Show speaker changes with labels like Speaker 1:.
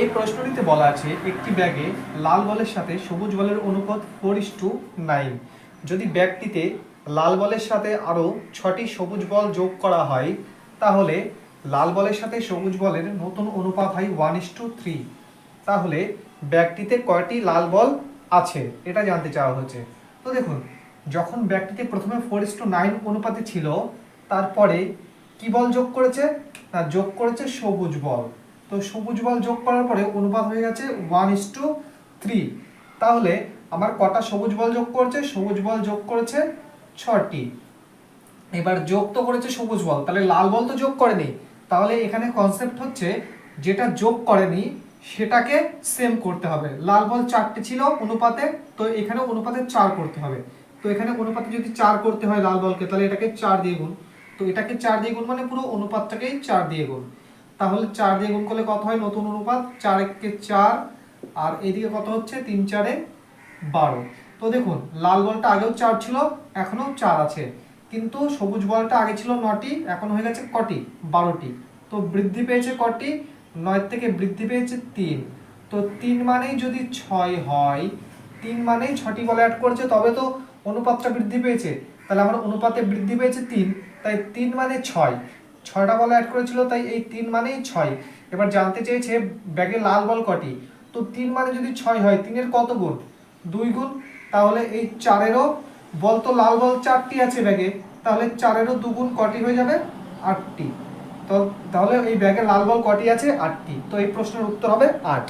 Speaker 1: এই প্রশ্নটিতে বলা আছে, একটি ব্যাগে লাল বলের সাথে সবুজ বলের অনুপাত ফোর ইস টু নাইন যদি ব্যাগটিতে লাল বলের সাথে আরও ছটি সবুজ বল যোগ করা হয়, তাহলে লাল বলের সাথে সবুজ বলের নতুন অনুপাত হয় ওয়ান ইস টু থ্রি তাহলে ব্যাগটিতে কয়টি লাল বল আছে, এটা জানতে চাওয়া হচ্ছে। তো দেখুন, যখন ব্যাগটিতে প্রথমে ফোর ইস টু নাইন অনুপাতে ছিল, তারপরে কি বল যোগ করেছে? না, যোগ করেছে সবুজ বল। তো সবুজ বল যোগ করার পরে অনুপাত হয়ে গেছে ওয়ান ইস টু থ্রি তাহলে আমার কটা সবুজ বল যোগ করেছে? সবুজ বল যোগ করেছে ছটি। এবার যোগ তো করেছে সবুজ বল, তাহলে লাল বল তো যোগ করেনি। তাহলে এখানে কনসেপ্ট হচ্ছে যেটা যোগ করেনি, সেটাকে সেম করতে হবে। লাল বল চারটে ছিল অনুপাতে, তো এখানে অনুপাতে চার করতে হবে। তো এখানে অনুপাতে যদি চার করতে হয় লাল বলকে, তাহলে এটাকে চার দিয়ে গুণ। তো এটাকে চার দিয়ে গুণ মানে পুরো অনুপাতটাকেই চার দিয়ে গুণ। তাহলে চার দিয়ে গুণ করলে কত হয়? নতুন অনুপাত চার একে চার। আর এদিকে কত হচ্ছে? তিন, চারে বারো। তো দেখুন, লাল বলটা আগেও চার ছিল, এখনও চার আছে। কিন্তু সবুজ বলটা আগে ছিল নটি, এখন হয়ে গেছে কটি? বারোটি। তো বৃদ্ধি পেয়েছে কটি? নয় থেকে বৃদ্ধি পেয়েছে তিন। তো তিন মানেই যদি ছয় হয়, তিন মানেই ছটি বল অ্যাড করেছে, তবে তো অনুপাতটা বৃদ্ধি পেয়েছে। তাহলে আমার অনুপাতে বৃদ্ধি পেয়েছে তিন, তাই তিন মানে ছয়। ছয়টা বল অ্যাড করেছিল, তাই এই তিন মানেই ছয়। এবার জানতে চেয়েছে ব্যাগে লাল বল কটি। তো তিন মানে যদি ছয় হয়, তিনের কত গুণ? দুই গুণ, তাহলে এই চারেরও, বল তো লাল বল চারটি আছে ব্যাগে, তাহলে চারেরও দুগুণ কটি হয়ে যাবে? আটটি। তো তাহলে এই ব্যাগে লাল বল কটি আছে? আটটি। তো এই প্রশ্নের উত্তর হবে আট।